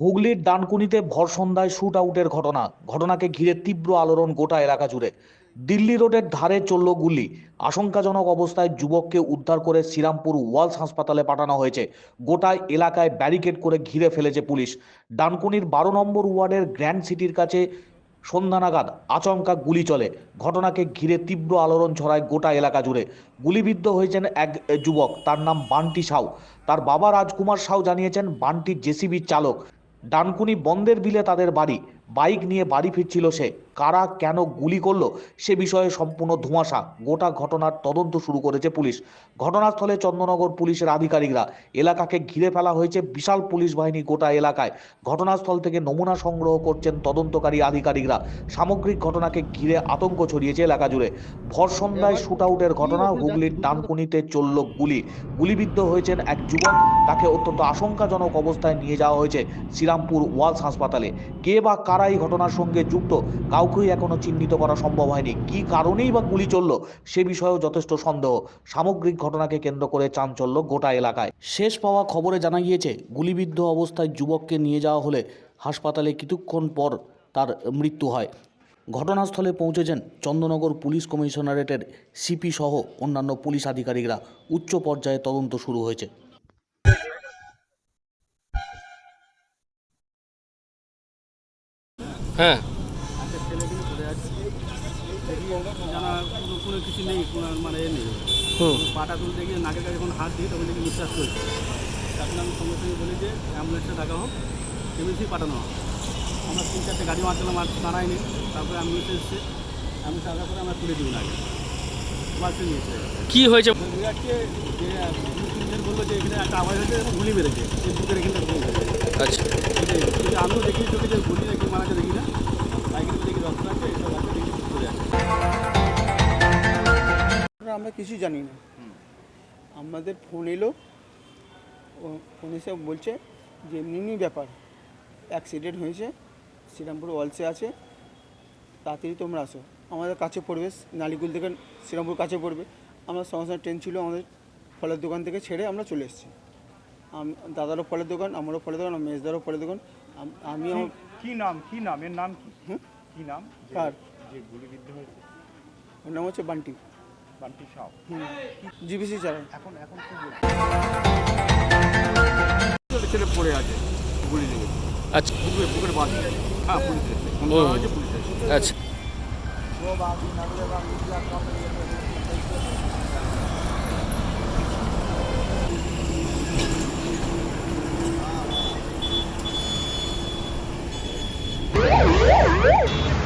হুগলির ডানকুনিতে ভর সন্ধ্যায় শুট আউটের ঘটনা। ঘটনাকে ঘিরে তীব্র আলোড়ন গোটা এলাকা জুড়ে। দিল্লি রোডের ধারে চলল গুলি। আশঙ্কাজনক অবস্থায় যুবককে উদ্ধার করে শ্রীরামপুর ওয়ালস হাসপাতালে পাঠানো হয়েছে। গোটা এলাকায় ব্যারিকেড করে ঘিরে ফেলেছে পুলিশ। ডানকুনির বারো নম্বর ওয়ার্ডের গ্র্যান্ড সিটির কাছে সন্ধ্যা নাগাদ আচমকা গুলি চলে। ঘটনাকে ঘিরে তীব্র আলোড়ন ছড়ায় গোটা এলাকা জুড়ে। গুলিবিদ্ধ হয়েছেন এক যুবক। তার নাম বান্টি সাউ। তার বাবা রাজকুমার সাউ জানিয়েছেন বান্টি জেসিবির চালক ডানকুনি বন্দের বিলে তাদের বাড়ি। বাইক নিয়ে বাড়ি ফিরছিল সে। কারা কেন গুলি করল সে বিষয়ে সম্পূর্ণ ধোঁয়াশা। গোটা ঘটনার তদন্ত শুরু করেছে পুলিশ। ঘটনাস্থলে চন্দ্রনগর পুলিশের আধিকারিকরা। এলাকাকে ঘিরে ফেলা হয়েছে বিশাল পুলিশ বাহিনী গোটা এলাকায়। ঘটনাস্থল থেকে নমুনা সংগ্রহ করছেন তদন্তকারী আধিকারিকরা। সামগ্রিক ঘটনাকে ঘিরে আতঙ্ক ছড়িয়েছে এলাকা জুড়ে। ভর সন্ধ্যায় শুট আউটের ঘটনা, হুগলির ডানকুনিতে চলল গুলি। গুলিবিদ্ধ হয়েছেন এক যুবক। তাকে অত্যন্ত আশঙ্কাজনক অবস্থায় নিয়ে যাওয়া হয়েছে শ্রীরামপুর ওয়ালস হাসপাতালে। কে বা কারা এই ঘটনার সঙ্গে যুক্ত। কাউকেই এখনও চিহ্নিত করা সম্ভব হয়নি। কি কারণেই বা গুলি চলল, সে বিষয়েও যথেষ্ট সন্দেহ। সামগ্রিক ঘটনাকে কেন্দ্র করে চাঞ্চল্য গোটা এলাকায়। শেষ পাওয়া খবরে জানা গিয়েছে, গুলিবিদ্ধ অবস্থায় যুবককে নিয়ে যাওয়া হলে হাসপাতালে কিছুক্ষণ পর তার মৃত্যু হয়। ঘটনাস্থলে পৌঁছেছেন চন্দ্রনগর পুলিশ কমিশনারেটের সিপি সহ অন্যান্য পুলিশ আধিকারিকরা। উচ্চ পর্যায়ে তদন্ত শুরু হয়েছে। হ্যাঁ। কোনো কোনো কিছু নেই কোনো মানে এ নেই। হুম। পাটা নাকের কাছে যখন হাত দিই তখন দেখি নিঃশ্বাস চলছে তখন আমি সঙ্গে সঙ্গে বলি যে অ্যাম্বুলেন্সে ডাকা হোক পাঠানো হোক। আমরা তিন চারটে গাড়ি মারছিলাম আর দাঁড়ায়নি। তারপরে অ্যাম্বুলেন্স এসছে। অ্যাম্বুলেন্স আসার পরে আমরা তুলে দিই আগে। বাসে নিয়েছে কি হয়েছে? বিরাটকে যে বলল যে এখানে একটা আওয়াজ হয়েছে গুলি বুকের এখানটা আচ্ছা। আমিও দেখি, চোখে যে দেখি না। আমরা কিছু জানি না। আমাদের ফোন এলো ফোন এসে বলছে যে এমনি ব্যাপার। অ্যাক্সিডেন্ট হয়েছে, শ্রীরামপুর ওয়ালসে আছে, তাড়াতাড়ি তোমরা আসো। আমাদের কাছে পড়বে, নালিগুল থেকে শ্রীরামপুর কাছে পড়বে। আমরা সঙ্গে সঙ্গে ট্রেন ছিল, আমাদের ফলের দোকান থেকে ছেড়ে আমরা চলে এসেছি। দাদারও ফলের দোকান, আমারও ফলের দোকান মেজদারও ফলের দোকান। আম- কি নাম কি নাম? এর নাম কি? হুম? কি নাম? কার? যে গুলিবিদ্ধ হয়েছে। ওর নাম হচ্ছে বান্টি। বান্টি সাউ। হুম। জিবিসি চালান। এখন এখন কি বলছে? ছেলে পড়ে আছে গুলি লেগে আচ্ছা। বুকের বুকের বাদ হ্যাঁ পুলিশ আচ্ছা। Bye.